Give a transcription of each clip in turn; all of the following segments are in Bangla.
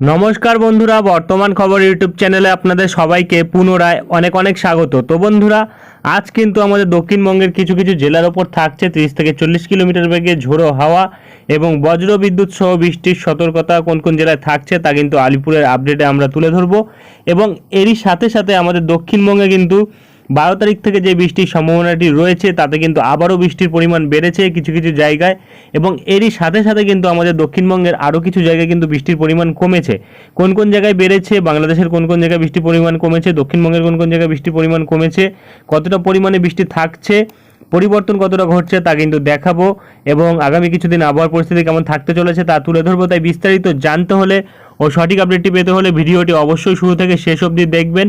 নমস্কার বন্ধুরা, বর্তমান খবর ইউটিউব চ্যানেলে আপনাদের সবাইকে পুনরায় অনেক অনেক স্বাগত। তো বন্ধুরা, আজ কিন্তু আমাদের দক্ষিণবঙ্গের কিছু কিছু জেলার ওপর থাকছে তিরিশ থেকে চল্লিশ কিলোমিটার বেগে ঝোড়ো হাওয়া এবং বজ্র বিদ্যুৎ সহ বৃষ্টির সতর্কতা কোন কোন জেলায় থাকছে তা কিন্তু আলিপুরের আপডেটে আমরা তুলে ধরবো। এবং এরই সাথে সাথে আমাদের দক্ষিণবঙ্গে কিন্তু বারো তারিখ থেকে যে বৃষ্টির সম্ভাবনাটি রয়েছে, তাতে কিন্তু আবারও বৃষ্টির পরিমাণ বেড়েছে কিছু কিছু জায়গায় এবং এরই সাথে সাথে কিন্তু আমাদের দক্ষিণবঙ্গের আরও কিছু জায়গায় কিন্তু বৃষ্টির পরিমাণ কমেছে। কোন কোন জায়গায় বেড়েছে, বাংলাদেশের কোন কোন জায়গায় বৃষ্টির পরিমাণ কমেছে, দক্ষিণবঙ্গের কোন কোন জায়গায় বৃষ্টির পরিমাণ কমেছে, কতটা পরিমাণে বৃষ্টি থাকছে, পরিবর্তন কতটা ঘটছে তা কিন্তু দেখাবো এবং আগামী কিছুদিন আবহাওয়ার পরিস্থিতি কেমন থাকতে চলেছে তা তুলে ধরবো। তাই বিস্তারিত জানতে হলে ও সঠিক আপডেটটি পেতে হলে ভিডিওটি অবশ্যই শুরু থেকে শেষ অবধি দেখবেন।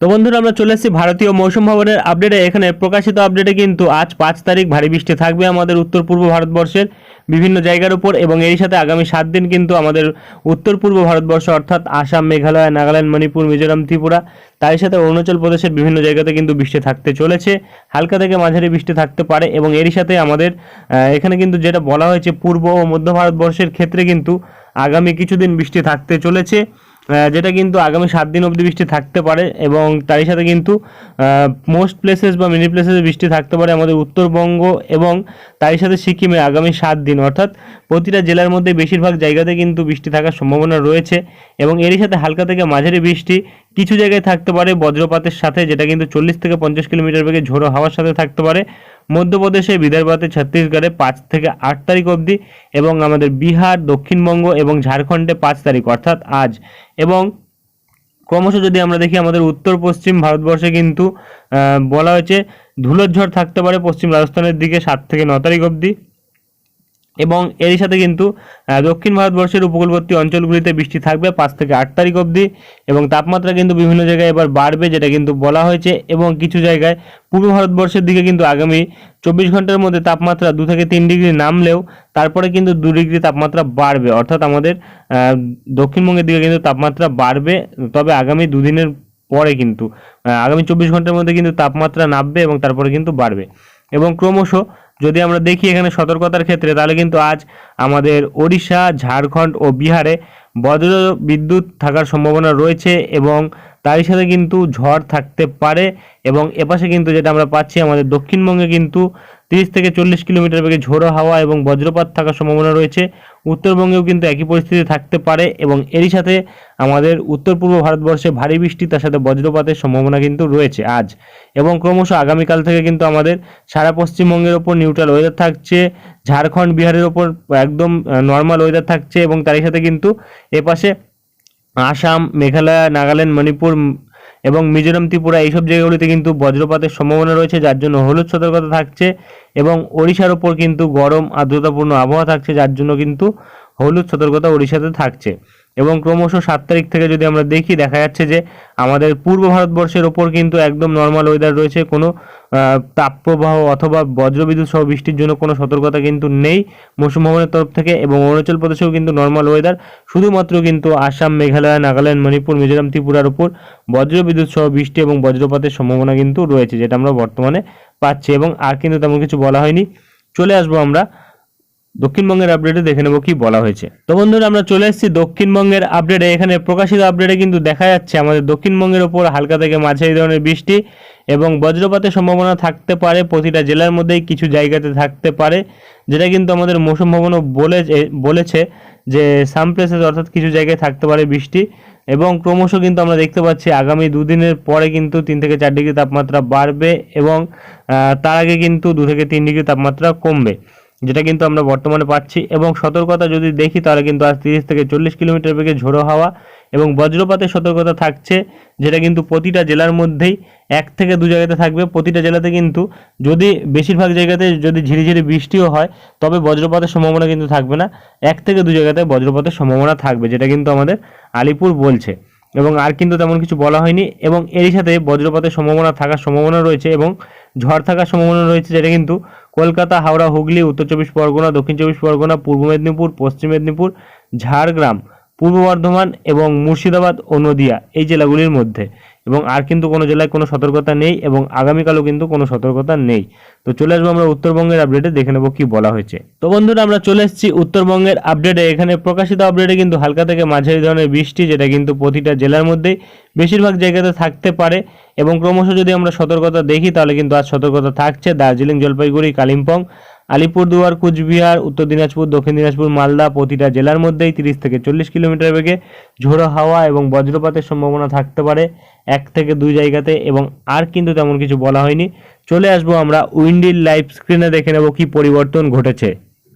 তো বন্ধুরা, আমরা চলে এসেছি ভারতীয় মৌসুম ভবনের আপডেটে এখানে প্রকাশিত আপডেটে কিন্তু আজ পাঁচ তারিখ ভারী বৃষ্টি থাকবে আমাদের উত্তর পূর্ব ভারতবর্ষের বিভিন্ন জায়গার উপর এবং এর সাথে আগামী সাত দিন কিন্তু আমাদের উত্তর পূর্ব ভারতবর্ষ অর্থাৎ আসাম, মেঘালয়, নাগাল্যান্ড, মণিপুর, মিজোরাম, ত্রিপুরা তার সাথে অরুণাচল প্রদেশের বিভিন্ন জায়গাতে কিন্তু বৃষ্টি থাকতে চলেছে। হালকা থেকে মাঝারি বৃষ্টি থাকতে পারে এবং এরই সাথে আমাদের এখানে কিন্তু যেটা বলা হয়েছে পূর্ব ও মধ্য ভারতবর্ষের ক্ষেত্রে কিন্তু আগামী কিছুদিন বৃষ্টি থাকতে চলেছে। যেটা কিন্তু আগামী সাত দিন অবধি বৃষ্টি থাকতে পারে এবং তারই সাথে কিন্তু মোস্ট প্লেসেস বা মিনি প্লেসেসে বৃষ্টি থাকতে পারে আমাদের উত্তরবঙ্গ এবং তারই সাথে সিকিমে আগামী সাত দিন। অর্থাৎ প্রতিটা জেলার মধ্যে বেশিরভাগ জায়গাতে কিন্তু বৃষ্টি থাকার সম্ভাবনা রয়েছে এবং এরই সাথে হালকা থেকে মাঝারি বৃষ্টি কিছু জায়গায় থাকতে পারে বজ্রপাতের সাথে, যেটা কিন্তু চল্লিশ থেকে পঞ্চাশ কিলোমিটার বেগে ঝোড়ো হাওয়ার সাথে থাকতে পারে। মধ্যপ্রদেশে, বিদর্ভাতে, ছত্তিশগড়ে পাঁচ থেকে আট তারিখ অবধি এবং আমাদের বিহার, দক্ষিণবঙ্গ এবং ঝাড়খণ্ডে পাঁচ তারিখ, অর্থাৎ আজ। এবং ক্রমশ যদি আমরা দেখি, আমাদের উত্তর, পশ্চিম ভারতবর্ষে কিন্তু বলা হয়েছে ধুলোর ঝড় থাকতে পারে পশ্চিম রাজস্থানের দিকে সাত থেকে ন তারিখ অবধি। এবং এরই সাথে কিন্তু দক্ষিণ ভারতবর্ষের উপকূলবর্তী অঞ্চলগুলিতে বৃষ্টি থাকবে পাঁচ থেকে আট তারিখ অবধি এবং তাপমাত্রা কিন্তু বিভিন্ন জায়গায় এবার বাড়বে, যেটা কিন্তু বলা হয়েছে এবং কিছু জায়গায় পূর্ব ভারতবর্ষের দিকে কিন্তু আগামী চব্বিশ ঘণ্টার মধ্যে তাপমাত্রা দু থেকে তিন ডিগ্রি নামলেও তারপরে কিন্তু দু ডিগ্রি তাপমাত্রা বাড়বে। অর্থাৎ আমাদের দক্ষিণবঙ্গের দিকে কিন্তু তাপমাত্রা বাড়বে, তবে আগামী দুদিনের পরে কিন্তু আগামী চব্বিশ ঘণ্টার মধ্যে কিন্তু তাপমাত্রা নামবে এবং তারপরে কিন্তু বাড়বে। এবং ক্রমশ যদি আমরা দেখি এখানে সতর্কতার ক্ষেত্রে, তাহলে কিন্তু আজ আমাদের ওড়িশা, ঝাড়খণ্ড ও বিহারে বজ্র বিদ্যুৎ থাকার সম্ভাবনা রয়েছে এবং তারই সাথে কিন্তু ঝড় থাকতে পারে এবং এপাশে কিন্তু যেটা আমরা পাচ্ছি আমাদের দক্ষিণবঙ্গে কিন্তু তিরিশ থেকে চল্লিশ কিলোমিটার বেগে ঝোড়ো হাওয়া এবং বজ্রপাত থাকার সম্ভাবনা রয়েছে। উত্তরবঙ্গেও কিন্তু একই পরিস্থিতি থাকতে পারে এবং এরই সাথে আমাদের উত্তর পূর্ব ভারতবর্ষে ভারী বৃষ্টি, তার সাথে বজ্রপাতের সম্ভাবনা কিন্তু রয়েছে আজ। এবং ক্রমশ আগামীকাল থেকে কিন্তু আমাদের সারা পশ্চিমবঙ্গের ওপর নিউট্রাল ওয়েদার থাকছে, ঝাড়খণ্ড, বিহারের ওপর একদম নর্মাল ওয়েদার থাকছে এবং তারই সাথে কিন্তু এপাশে আসাম, মেঘালয়, নাগাল্যান্ড, মণিপুর এবং মিজোরাম, ত্রিপুরা এইসব জায়গাগুলিতে কিন্তু বজ্রপাতের সম্ভাবনা রয়েছে, যার জন্য হলুদ সতর্কতা থাকছে এবং ওড়িশার ওপর কিন্তু গরম আর্দ্রতাপূর্ণ আবহাওয়া থাকছে, যার জন্য কিন্তু হলুদ সতর্কতা ওড়িশাতে থাকছে। এবং ক্রমশ সাত তারিখ থেকে যদি আমরা দেখি, দেখা যাচ্ছে যে আমাদের পূর্ব ভারতবর্ষের ওপর কিন্তু একদম নর্মাল ওয়েদার রয়েছে। কোনো তাপপ্রবাহ অথবা বজ্রবিদ্যুৎ সহ বৃষ্টির জন্য কোনো সতর্কতা কিন্তু নেই মৌসুম ভবনের তরফ থেকে এবং অরুণাচল প্রদেশেও কিন্তু নর্মাল ওয়েদার শুধুমাত্র কিন্তু আসাম, মেঘালয়, নাগাল্যান্ড, মণিপুর, মিজোরাম, ত্রিপুরার উপর বজ্রবিদ্যুৎ সহ বৃষ্টি এবং বজ্রপাতের সম্ভাবনা কিন্তু রয়েছে, যেটা আমরা বর্তমানে পাচ্ছি। এবং আর কিন্তু তেমন কিছু বলা হয়নি। চলে আসব আমরা দক্ষিণবঙ্গের আপডেটে দেখে নেব কি বলা হয়েছে। তো বন্ধুরা, আমরা চলে এসেছি দক্ষিণবঙ্গের আপডেটে এখানে প্রকাশিত আপডেটে কিন্তু দেখা যাচ্ছে আমাদের দক্ষিণবঙ্গের ওপর হালকা থেকে মাঝারি ধরনের বৃষ্টি এবং বজ্রপাতের সম্ভাবনা থাকতে পারে। প্রতিটা জেলার মধ্যেই কিছু জায়গাতে থাকতে পারে, যেটা কিন্তু আমাদের মৌসুম ভবনও বলে বলেছে যে সাম প্লেসেস অর্থাৎ কিছু জায়গায় থাকতে পারে বৃষ্টি এবং ক্রমশ কিন্তু আমরা দেখতে পাচ্ছি আগামী দুদিনের পরে কিন্তু তিন থেকে চার ডিগ্রি তাপমাত্রা বাড়বে এবং তার আগে কিন্তু দু থেকে তিন ডিগ্রি তাপমাত্রা কমবে। যেটা কিন্তু আমরা বর্তমানে পাচ্ছি এবং সতর্কতা যদি দেখি তাহলে কিন্তু আজ তিরিশ থেকে চল্লিশ কিলোমিটার বেগে ঝোড়ো হাওয়া এবং বজ্রপাতের সতর্কতা থাকছে, যেটা কিন্তু প্রতিটা জেলার মধ্যেই এক থেকে দু জায়গাতে থাকবে। প্রতিটা জেলাতে কিন্তু যদি বেশিরভাগ জায়গাতে যদি ঝিরিঝিরি বৃষ্টিও হয়, তবে বজ্রপাতের সম্ভাবনা কিন্তু থাকবে না। এক থেকে দু জায়গাতে বজ্রপাতের সম্ভাবনা থাকবে, যেটা কিন্তু আমাদের আলিপুর বলছে। এবং আর কিন্তু তেমন কিছু বলা হয়নি এবং এরই সাথে বজ্রপাতের সম্ভাবনা থাকার সম্ভাবনা রয়েছে এবং ঝড় থাকার সম্ভাবনা রয়েছে যেটা কিন্তু কলকাতা, হাওড়া, হুগলি, উত্তর চব্বিশ পরগনা, দক্ষিণ চব্বিশ পরগনা, পূর্ব মেদিনীপুর, পশ্চিম মেদিনীপুর, ঝাড়গ্রাম, পূর্ব বর্ধমান এবং মুর্শিদাবাদ ও নদিয়া এই জেলাগুলির মধ্যে। এবং আর কিন্তু কোনো জেলায় কোনো সতর্কতা নেই এবং আগামীকালও কিন্তু কোনো সতর্কতা নেই। তো চলে আসব আমরা উত্তরবঙ্গের আপডেটে দেখে নেব কি বলা হয়েছে। তো বন্ধুরা, আমরা চলে এসেছি উত্তরবঙ্গের আপডেটে এখানে প্রকাশিত আপডেটে কিন্তু হালকা থেকে মাঝারি ধরনের বৃষ্টি, যেটা কিন্তু প্রতিটা জেলার মধ্যেই বেশিরভাগ জায়গাতে থাকতে পারে এবং ক্রমশ যদি আমরা সতর্কতা দেখি, তাহলে কিন্তু আজ সতর্কতা থাকছে। দার্জিলিং, জলপাইগুড়ি, কালিম্পং, আলিপুরদুয়ার, কুচবিহার, উত্তর দিনাজপুর, দক্ষিণ দিনাজপুর, মালদা প্রতিটা জেলার মধ্যেই তিরিশ থেকে চল্লিশ কিলোমিটার বেগে ঝোড়ো হাওয়া এবং বজ্রপাতের সম্ভাবনা থাকতে পারে। এক থেকে দুই জায়গাতে এবং আর কিন্তু তেমন কিছু বলা হয়নি। চলে আসব আমরা উইন্ডির লাইভ স্ক্রিনে, দেখে নেব কি পরিবর্তন ঘটেছে।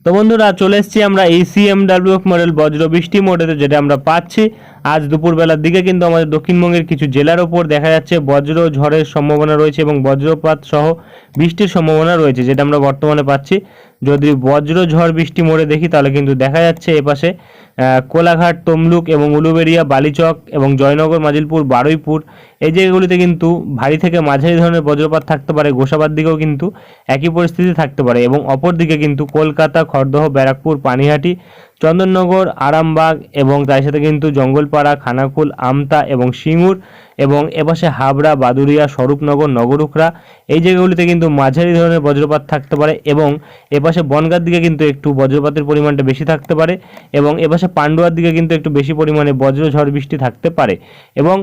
তো বন্ধুরা, চলে এসেছি আমরা এই সিএমডাব্লিউ মডেল বজ্র বৃষ্টি মোডেতে যেটা আমরা পাচ্ছি। আজ দুপুরবেলার দিকে কিন্তু আমাদের দক্ষিণবঙ্গের কিছু জেলার ওপর দেখা যাচ্ছে বজ্র ঝড়ের সম্ভাবনা রয়েছে এবং বজ্রপাত সহ বৃষ্টির সম্ভাবনা রয়েছে, যেটা আমরা বর্তমানে পাচ্ছি। যদি বজ্র ঝড় বৃষ্টি মোড়ে দেখি, তাহলে কিন্তু দেখা যাচ্ছে এপাশে কোলাঘাট, তমলুক এবং উলুবেড়িয়া, বালিচক এবং জয়নগর, মাজিলপুর, বারুইপুর এই জায়গাগুলিতে কিন্তু ভারী থেকে মাঝারি ধরনের বজ্রপাত থাকতে পারে। গোসাবার দিকেও কিন্তু একই পরিস্থিতি থাকতে পারে এবং অপর দিকে কিন্তু কলকাতা, খড়দহ, ব্যারাকপুর, পানিহাটি চন্দননগর, আরামবাগ এবং তার সাথে কিন্তু জঙ্গলপাড়া, খানাকুল, আমতা এবং সিঙ্গুর এবং এপাশে হাবড়া বাদুরিয়া স্বরূপনগর নগরুখরা এই জায়গাগুলিতে কিন্তু মাঝারি ধরনের বজ্রপাত থাকতে পারে এবং এপাশে বনগার দিকে কিন্তু একটু বজ্রপাতের পরিমাণটা বেশি থাকতে পারে এবং এপাশে পাণ্ডুয়ার দিকে কিন্তু একটু বেশি পরিমাণে বজ্র ঝড় বৃষ্টি থাকতে পারে এবং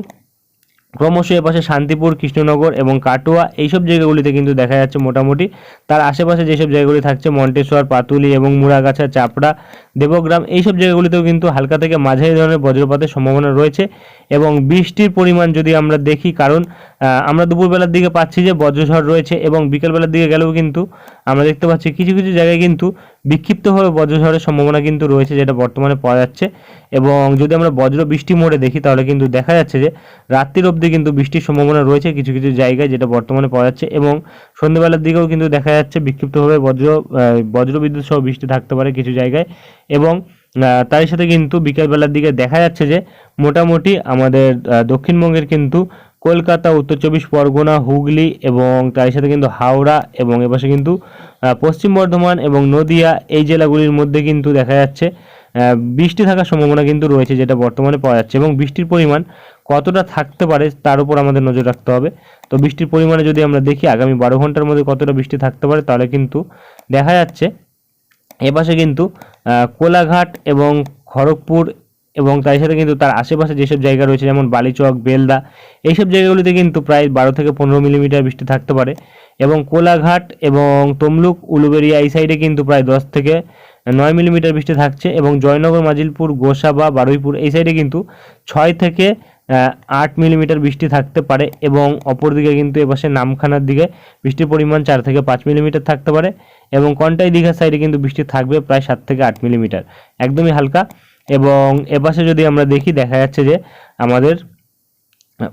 ক্রমশ এপাশে শান্তিপুর, কৃষ্ণনগর এবং কাটোয়া এইসব জায়গাগুলিতে কিন্তু দেখা যাচ্ছে মোটামুটি। তার আশেপাশে যেসব জায়গাগুলি থাকছে মন্টেশ্বর, পাতুলি এবং মুড়াগাছা, চাপড়া, দেবগ্রাম এইসব জায়গাগুলিতেও কিন্তু হালকা থেকে মাঝারি ধরনের বজ্রপাতের সম্ভাবনা রয়েছে এবং বৃষ্টির পরিমাণ যদি আমরা দেখি, কারণ আমরা দুপুরবেলার দিকে পাচ্ছি যে বজ্রঝড় রয়েছে এবং বিকেলবেলার দিকে গেলেও কিন্তু আমরা দেখতে পাচ্ছি কিছু কিছু জায়গায় কিন্তু বিক্ষিপ্তভাবে বজ্রঝড়ের সম্ভাবনা কিন্তু রয়েছে যেটা বর্তমানে পাওয়া যাচ্ছে। এবং যদি আমরা বজ্র বৃষ্টি মোড়ে দেখি, তাহলে কিন্তু দেখা যাচ্ছে যে রাত্রির অবধি কিন্তু বৃষ্টির সম্ভাবনা রয়েছে কিছু কিছু জায়গায় যেটা বর্তমানে পাওয়া যাচ্ছে। এবং সন্ধ্যেবেলার দিকেও কিন্তু দেখা যাচ্ছে বিক্ষিপ্তভাবে বজ্র বজ্রবিদ্যুৎ সহ বৃষ্টি থাকতে পারে কিছু জায়গায়। এবং তার সাথে কিন্তু বিকেলবেলার দিকে দেখা যাচ্ছে যে মোটামুটি আমাদের দক্ষিণবঙ্গের কিন্তু কলকাতা, উত্তর চব্বিশ পরগনা, হুগলি এবং তার সাথে কিন্তু হাওড়া এবং এপাশে কিন্তু পশ্চিম বর্ধমান এবং নদিয়া এই জেলাগুলির মধ্যে কিন্তু দেখা যাচ্ছে বৃষ্টি থাকার সম্ভাবনা কিন্তু রয়েছে যেটা বর্তমানে পাওয়া যাচ্ছে এবং বৃষ্টির পরিমাণ কতটা থাকতে পারে তার উপর আমাদের নজর রাখতে হবে। তো বৃষ্টির পরিমাণে যদি আমরা দেখি আগামী বারো ঘণ্টার মধ্যে কতটা বৃষ্টি থাকতে পারে তাহলে কিন্তু দেখা যাচ্ছে এপাশে কিন্তু কোলাঘাট এবং খড়গপুর এবং তার সাথে কিন্তু তার আশেপাশে যেসব জায়গা রয়েছে, যেমন বালিচক, বেলদা, এইসব জায়গাগুলিতে কিন্তু প্রায় বারো থেকে পনেরো মিলিমিটার বৃষ্টি থাকতে পারে। এবং কোলাঘাট এবং তমলুক উলুবেড়িয়া এই সাইডে কিন্তু প্রায় দশ থেকে নয় মিলিমিটার বৃষ্টি থাকছে এবং জয়নগর, মাজিলপুর, গোসাবা, বারুইপুর এই সাইডে কিন্তু ছয় থেকে আট মিলিমিটার বৃষ্টি থাকতে পারে এবং অপরদিকে কিন্তু এপাশে নামখানার দিকে বৃষ্টির পরিমাণ চার থেকে পাঁচ মিলিমিটার থাকতে পারে এবং কন্টাই দীঘার সাইডে কিন্তু বৃষ্টি থাকবে প্রায় সাত থেকে আট মিলিমিটার। একদমই হালকা এবং এপাশে যদি আমরা দেখি, দেখা যাচ্ছে যে আমাদের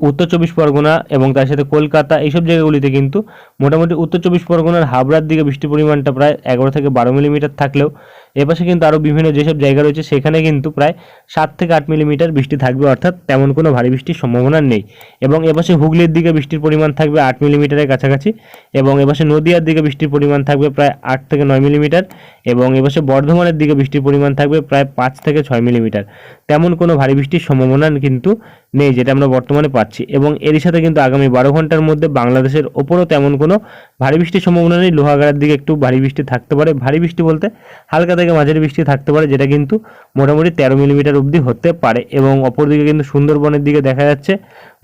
উত্তর চব্বিশ পরগনা এবং তার সাথে কলকাতা, এইসব জায়গাগুলিতে কিন্তু মোটামুটি উত্তর চব্বিশ পরগনার হাবড়ার দিকে বৃষ্টির পরিমাণটা প্রায় এগারো থেকে বারো মিলিমিটার থাকলেও, এপাশে কিন্তু আরও বিভিন্ন যেসব জায়গা রয়েছে, সেখানে কিন্তু প্রায় সাত থেকে আট মিলিমিটার বৃষ্টি থাকবে, অর্থাৎ তেমন কোনো ভারী বৃষ্টির সম্ভাবনা নেই। এবং এপাশে হুগলির দিকে বৃষ্টির পরিমাণ থাকবে আট মিলিমিটারের কাছাকাছি, এবং এপাশে নদিয়ার দিকে বৃষ্টির পরিমাণ থাকবে প্রায় আট থেকে নয় মিলিমিটার এবং এপাশে বর্ধমানের দিকে বৃষ্টির পরিমাণ থাকবে প্রায় পাঁচ থেকে ছয় মিলিমিটার তেমন কোনো ভারী বৃষ্টির সম্ভাবনা কিন্তু নেই, যেটা আমরা বর্তমানে পাচ্ছি। এবং এরই সাথে কিন্তু আগামী বারো ঘণ্টার মধ্যে বাংলাদেশের ওপরও তেমন কোনো ভারী বৃষ্টির সম্ভাবনা নেই। লোহাগাড়ার দিকে একটু ভারী বৃষ্টি থাকতে পারে। ভারী বৃষ্টি বলতে হালকা থেকে মাঝারি বৃষ্টি থাকতে পারে, যেটা কিন্তু মোটামুটি তেরো মিলিমিটার অবধি হতে পারে এবং অপরদিকে কিন্তু সুন্দরবনের দিকে দেখা যাচ্ছে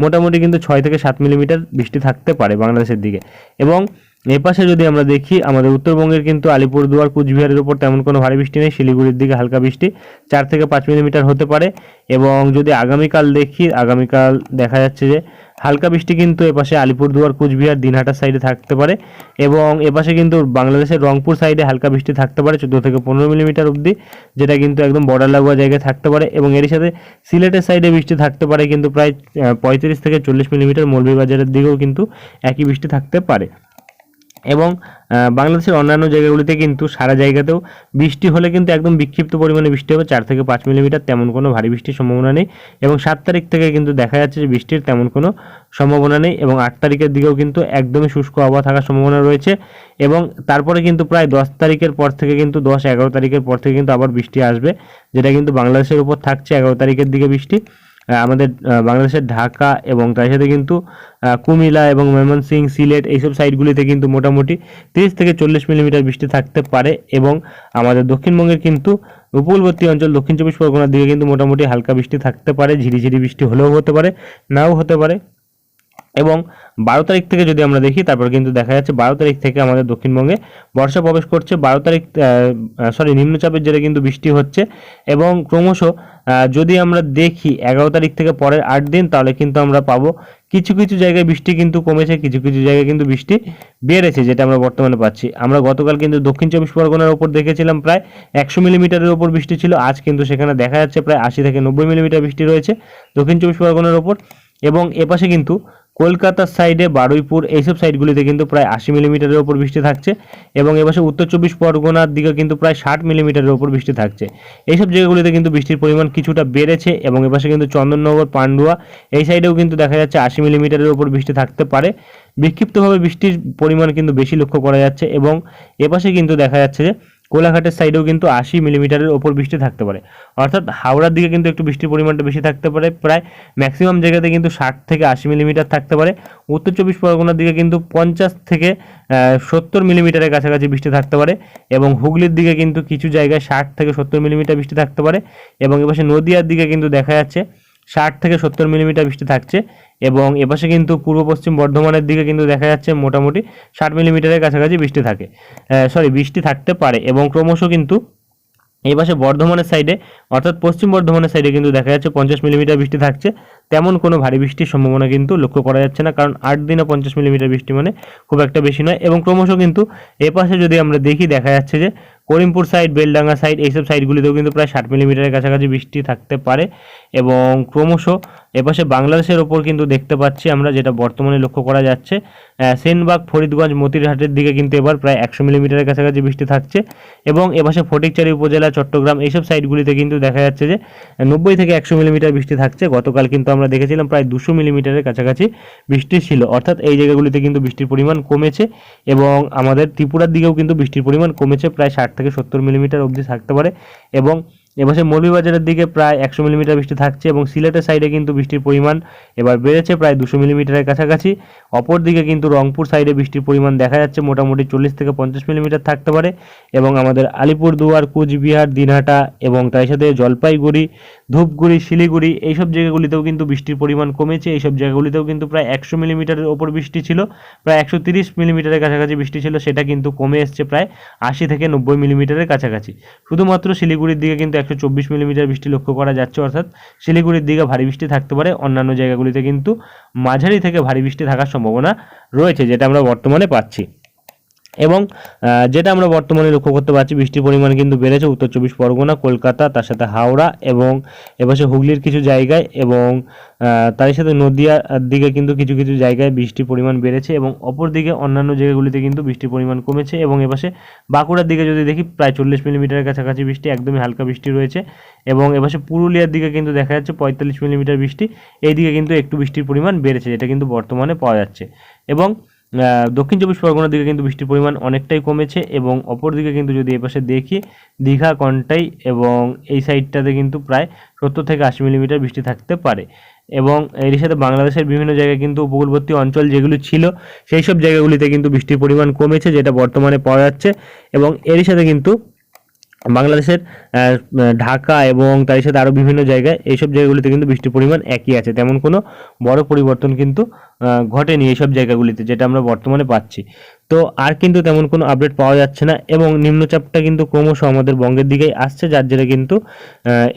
মোটামুটি কিন্তু ছয় থেকে সাত মিলিমিটার বৃষ্টি থাকতে পারে বাংলাদেশের দিকে। এবং এপাশে যদি আমরা দেখি, আমাদের উত্তরবঙ্গের কিন্তু আলিপুরদুয়ার, কুচবিহারের উপর তেমন কোনো ভারী বৃষ্টি নেই। শিলিগুড়ির দিকে হালকা বৃষ্টি চার থেকে পাঁচ মিলিমিটার হতে পারে এবং যদি আগামীকাল দেখি, আগামীকাল দেখা যাচ্ছে যে হালকা বৃষ্টি কিন্তু এপাশে আলিপুরদুয়ার, কুচবিহার দিনহাটার সাইডে থাকতে পারে এবং এপাশে কিন্তু বাংলাদেশের রংপুর সাইডে হালকা বৃষ্টি থাকতে পারে চোদ্দ থেকে পনেরো মিলিমিটার অবধি, যেটা কিন্তু একদম বর্ডার লাগোয়া জায়গায় থাকতে পারে এবং এর সাথে সিলেটের সাইডে বৃষ্টি থাকতে পারে কিন্তু প্রায় পঁয়ত্রিশ থেকে চল্লিশ মিলিমিটার মৌলভীবাজারের দিকেও কিন্তু একই বৃষ্টি থাকতে পারে। এবং বাংলাদেশের অন্যান্য জায়গাগুলিতে কিন্তু সারা জায়গাতেও বৃষ্টি হলে কিন্তু একদম বিক্ষিপ্ত পরিমাণে বৃষ্টি হবে, চার থেকে পাঁচ মিলিমিটার, তেমন কোনো ভারী বৃষ্টির সম্ভাবনা নেই এবং সাত তারিখ থেকে কিন্তু দেখা যাচ্ছে যে বৃষ্টির তেমন কোনো সম্ভাবনা নেই এবং আট তারিখের দিকেও কিন্তু একদমই শুষ্ক আবহাওয়া থাকার সম্ভাবনা রয়েছে এবং তারপরে কিন্তু প্রায় দশ তারিখের পর থেকে কিন্তু দশ এগারো তারিখের পর থেকে কিন্তু আবার বৃষ্টি আসবে, যেটা কিন্তু বাংলাদেশের উপর থাকছে এগারো তারিখের দিকে বৃষ্টি। আমাদের বাংলাদেশের ঢাকা এবং তার সাথে কিন্তু কুমিলা কুমিল্লা এবং ময়মনসিং সিলেট এইসব সাইডগুলিতে কিন্তু মোটামুটি তিরিশ থেকে চল্লিশ মিলিমিটার বৃষ্টি থাকতে পারে এবং আমাদের দক্ষিণবঙ্গের কিন্তু উপকূলবর্তী অঞ্চল, দক্ষিণ চব্বিশ পরগনার দিকে কিন্তু মোটামুটি হালকা বৃষ্টি থাকতে পারে, ঝিরিঝিরি বৃষ্টি হলেও হতে পারে, নাও হতে পারে। এবং বারো তারিখ থেকে যদি আমরা দেখি, তারপর কিন্তু দেখা যাচ্ছে বারো তারিখ থেকে আমাদের দক্ষিণবঙ্গে বর্ষা প্রবেশ করছে। বারো তারিখ সরি নিম্নচাপের জেরে কিন্তু বৃষ্টি হচ্ছে এবং ক্রমশ যদি আমরা দেখি এগারো তারিখ থেকে পরের আট দিন, তাহলে কিন্তু আমরা পাবো কিছু কিছু জায়গায় বৃষ্টি কিন্তু কমেছে, কিছু কিছু জায়গায় কিন্তু বৃষ্টি বেড়েছে, যেটা আমরা বর্তমানে পাচ্ছি। আমরা গতকাল কিন্তু দক্ষিণ চব্বিশ পরগনার ওপর দেখেছিলাম, প্রায় একশো মিলিমিটারের ওপর বৃষ্টি ছিল। আজ কিন্তু সেখানে দেখা যাচ্ছে প্রায় আশি থেকে নব্বই মিলিমিটার বৃষ্টি রয়েছে দক্ষিণ চব্বিশ পরগনার ওপর। এবং এপাশে কিন্তু কলকাতার সাইডে বারুইপুর, এইসব সাইডগুলিতে কিন্তু প্রায় আশি মিলিমিটারের ওপর বৃষ্টি থাকছে এবং এপাশে উত্তর চব্বিশ পরগনার দিকে কিন্তু প্রায় ষাট মিলিমিটারের ওপর বৃষ্টি থাকছে। এইসব জায়গাগুলিতে কিন্তু বৃষ্টির পরিমাণ কিছুটা বেড়েছে এবং এপাশে কিন্তু চন্দননগর, পান্ডুয়া, এই সাইডেও কিন্তু দেখা যাচ্ছে আশি মিলিমিটারের ওপর বৃষ্টি থাকতে পারে। বিক্ষিপ্তভাবে বৃষ্টির পরিমাণ কিন্তু বেশি লক্ষ্য করা যাচ্ছে এবং এপাশে কিন্তু দেখা যাচ্ছে যে কোলাঘাটের সাইডেও কিন্তু আশি মিলিমিটারের ওপর বৃষ্টি থাকতে পারে। অর্থাৎ হাওড়ার দিকে কিন্তু একটু বৃষ্টির পরিমাণটা বেশি থাকতে পারে। প্রায় ম্যাক্সিমাম জায়গাতে কিন্তু ষাট থেকে আশি মিলিমিটার থাকতে পারে। উত্তর চব্বিশ পরগনার দিকে কিন্তু পঞ্চাশ থেকে সত্তর মিলিমিটারের কাছাকাছি বৃষ্টি থাকতে পারে এবং হুগলির দিকে কিন্তু কিছু জায়গায় ষাট থেকে সত্তর মিলিমিটার বৃষ্টি থাকতে পারে এবং এপাশে নদিয়ার দিকে কিন্তু দেখা যাচ্ছে ষাট থেকে সত্তর মিলিমিটার বৃষ্টি থাকছে এবং এপাশে কিন্তু পূর্ব পশ্চিম বর্ধমানের দিকে কিন্তু দেখা যাচ্ছে মোটামুটি ষাট মিলিমিটারের কাছাকাছি বৃষ্টি থাকে। সরি বৃষ্টি থাকতে পারে এবং ক্রমশ কিন্তু এই পাশে বর্ধমানের সাইডে অর্থাৎ পশ্চিম বর্ধমানের সাইডে কিন্তু দেখা যাচ্ছে পঞ্চাশ মিলিমিটার বৃষ্টি থাকছে। তেমন কোনো ভারী বৃষ্টির সম্ভাবনা কিন্তু লক্ষ্য করা যাচ্ছে না, কারণ আট দিনে পঞ্চাশ মিলিমিটার বৃষ্টি মানে খুব একটা বেশি নয় এবং ক্রমশ কিন্তু এ পাশে যদি আমরা দেখি, দেখা যাচ্ছে যে করিমপুর সাইড বেলডাঙ্গা সাইড এইসব সাইডগুলিতেও কিন্তু প্রায় ষাট মিলিমিটারের কাছাকাছি বৃষ্টি থাকতে পারে এবং ক্রমশ এপাশে বাংলাদেশের ওপর কিন্তু দেখতে পাচ্ছি আমরা যেটা বর্তমানে লক্ষ্য করা যাচ্ছে সেনবাগ, ফরিদগঞ্জ, মতিরহাটের দিকে কিন্তু এবার প্রায় একশো মিলিমিটারের কাছাকাছি বৃষ্টি থাকছে এবং এপাশে ফটিকচারি উপজেলা, চট্টগ্রাম এইসব সাইডগুলিতে কিন্তু দেখা যাচ্ছে যে নব্বই থেকে একশো মিলিমিটার বৃষ্টি থাকছে। গতকাল কিন্তু আমরা দেখেছিলাম প্রায় দুশো মিলিমিটারের কাছাকাছি বৃষ্টি ছিল। অর্থাৎ এই জায়গাগুলিতে কিন্তু বৃষ্টির পরিমাণ কমেছে এবং আমাদের ত্রিপুরার দিকেও কিন্তু বৃষ্টির পরিমাণ কমেছে, প্রায় ষাট থেকে সত্তর মিলিমিটার অবধি থাকতে পারে এবং এপাশে মৌলভীবাজারের দিকে প্রায় একশো মিলিমিটার বৃষ্টি থাকছে এবং সিলেটের সাইডে কিন্তু বৃষ্টির পরিমাণ এবার বেড়েছে প্রায় দুশো মিলিমিটারের কাছাকাছি। অপরদিকে কিন্তু রংপুর সাইডে বৃষ্টির পরিমাণ দেখা যাচ্ছে, মোটামুটি চল্লিশ থেকে পঞ্চাশ মিলিমিটার থাকতে পারে এবং আমাদের আলিপুরদুয়ার, কুচবিহার, দিনহাটা এবং তার সাথে জলপাইগুড়ি, ধূপগুড়ি, শিলিগুড়ি এইসব জায়গাগুলিতেও কিন্তু বৃষ্টির পরিমাণ কমেছে। এইসব জায়গাগুলিতেও কিন্তু প্রায় একশো মিলিমিটারের ওপর বৃষ্টি ছিল, প্রায় একশো তিরিশ মিলিমিটারের কাছাকাছি বৃষ্টি ছিল, সেটা কিন্তু কমে এসছে প্রায় আশি থেকে নব্বই মিলিমিটারের কাছাকাছি। শুধুমাত্র শিলিগুড়ির দিকে কিন্তু একশো চব্বিশ মিলিমিটার বৃষ্টি লক্ষ্য করা যাচ্ছে, অর্থাৎ শিলিগুড়ির দিকে ভারী বৃষ্টি থাকতে পারে। অন্যান্য জায়গাগুলিতে কিন্তু মাঝারি থেকে ভারী বৃষ্টি থাকার সম্ভাবনা রয়েছে, যেটা আমরা বর্তমানে পাচ্ছি। এবং যেটা আমরা বর্তমানে লক্ষ্য করতে পারছি, বৃষ্টির পরিমাণ কিন্তু বেড়েছে উত্তর চব্বিশ পরগনা, কলকাতা, তার সাথে হাওড়া এবং এপাশে হুগলির কিছু জায়গায় এবং তার সাথে নদিয়ার দিকে কিন্তু কিছু কিছু জায়গায় বৃষ্টির পরিমাণ বেড়েছে এবং অপর দিকে অন্যান্য জায়গাগুলিতে কিন্তু বৃষ্টির পরিমাণ কমেছে এবং এপাশে বাঁকুড়ার দিকে যদি দেখি প্রায় চল্লিশ মিলিমিটারের কাছাকাছি বৃষ্টি, একদমই হালকা বৃষ্টি রয়েছে এবং এপাশে পুরুলিয়ার দিকে কিন্তু দেখা যাচ্ছে পঁয়তাল্লিশ মিলিমিটার বৃষ্টি এই দিকে কিন্তু একটু বৃষ্টির পরিমাণ বেড়েছে, যেটা কিন্তু বর্তমানে পাওয়া যাচ্ছে এবং দক্ষিণ চব্বিশ পরগনার দিকে কিন্তু বৃষ্টির পরিমাণ অনেকটাই কমেছে এবং অপর দিকে কিন্তু যদি এপাশে দেখি, দীঘা, কন্টাই এবং এই সাইডটাতে কিন্তু প্রায় সত্তর থেকে আশি মিলিমিটার বৃষ্টি থাকতে পারে এবং এর সাথে বাংলাদেশের বিভিন্ন জায়গায় কিন্তু উপকূলবর্তী অঞ্চল যেগুলো ছিল, সেই সব জায়গাগুলিতে কিন্তু বৃষ্টির পরিমাণ কমেছে যেটা বর্তমানে পাওয়া যাচ্ছে এবং এর সাথে কিন্তু বাংলাদেশের ঢাকা এবং তার সাথে আরও বিভিন্ন জায়গায় এইসব জায়গাগুলিতে কিন্তু বৃষ্টির পরিমাণ একই আছে। তেমন কোনো বড় পরিবর্তন কিন্তু ঘটেনি এইসব জায়গাগুলিতে যেটা আমরা বর্তমানে পাচ্ছি। তো আর কিন্তু তেমন কোনো আপডেট পাওয়া যাচ্ছে না এবং নিম্নচাপটা কিন্তু ক্রমশ আমাদের বঙ্গের দিকেই আসছে, যার জেরে কিন্তু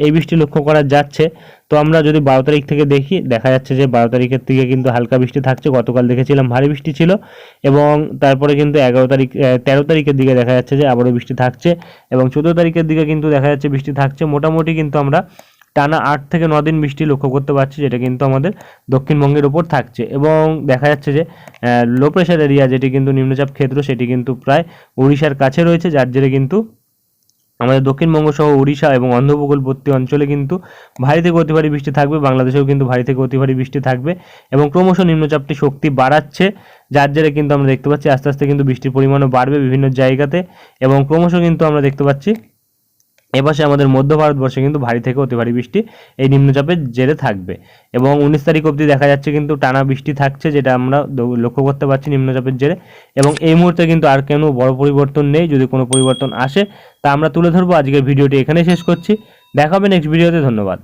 এই বৃষ্টি লক্ষ্য করা যাচ্ছে। তো আমরা যদি বারো তারিখ থেকে দেখি, দেখা যাচ্ছে যে বারো তারিখের থেকে কিন্তু হালকা বৃষ্টি থাকছে। গতকাল দেখেছিলাম ভারী বৃষ্টি ছিল এবং তারপরে কিন্তু এগারো তারিখ তেরো তারিখের দিকে দেখা যাচ্ছে যে আবারও বৃষ্টি থাকছে এবং চোদ্দ তারিখের দিকে কিন্তু দেখা যাচ্ছে বৃষ্টি থাকছে। মোটামুটি কিন্তু আমরা টানা আট থেকে ন দিন বৃষ্টি লক্ষ্য করতে পারছি, যেটা কিন্তু আমাদের দক্ষিণবঙ্গের ওপর থাকছে এবং দেখা যাচ্ছে যে লো প্রেশার এরিয়া যেটি কিন্তু নিম্নচাপ ক্ষেত্র, সেটি কিন্তু প্রায় উড়িষ্যার কাছে রয়েছে, যার জেরে কিন্তু আমাদের দক্ষিণবঙ্গ সহ উড়িষ্যা এবং অন্ধ্র উপকূলবর্তী অঞ্চলে কিন্তু ভারী থেকে অতি ভারী বৃষ্টি থাকবে, বাংলাদেশেও কিন্তু ভারী থেকে অতি ভারী বৃষ্টি থাকবে এবং ক্রমশ নিম্নচাপটি শক্তি বাড়াচ্ছে, যার জেরে কিন্তু আমরা দেখতে পাচ্ছি আস্তে আস্তে কিন্তু বৃষ্টির পরিমাণও বাড়বে বিভিন্ন জায়গাতে এবং ক্রমশ কিন্তু আমরা দেখতে পাচ্ছি এপাশে আমাদের মধ্য ভারতবর্ষে কিন্তু ভারী থেকে অতি ভারী বৃষ্টি এই নিম্নচাপের জেরে থাকবে এবং উনিশ তারিখ অবধি দেখা যাচ্ছে কিন্তু টানা বৃষ্টি থাকছে যেটা আমরা লক্ষ্য করতে পারছি নিম্নচাপের জেরে এবং এই মুহূর্তে কিন্তু আর কেন বড় পরিবর্তন নেই যদি কোনো পরিবর্তন আসে তা আমরা তুলে ধরবো। আজকের ভিডিওটি এখানে শেষ করছি। দেখাবে নেক্সট ভিডিওতে ধন্যবাদ।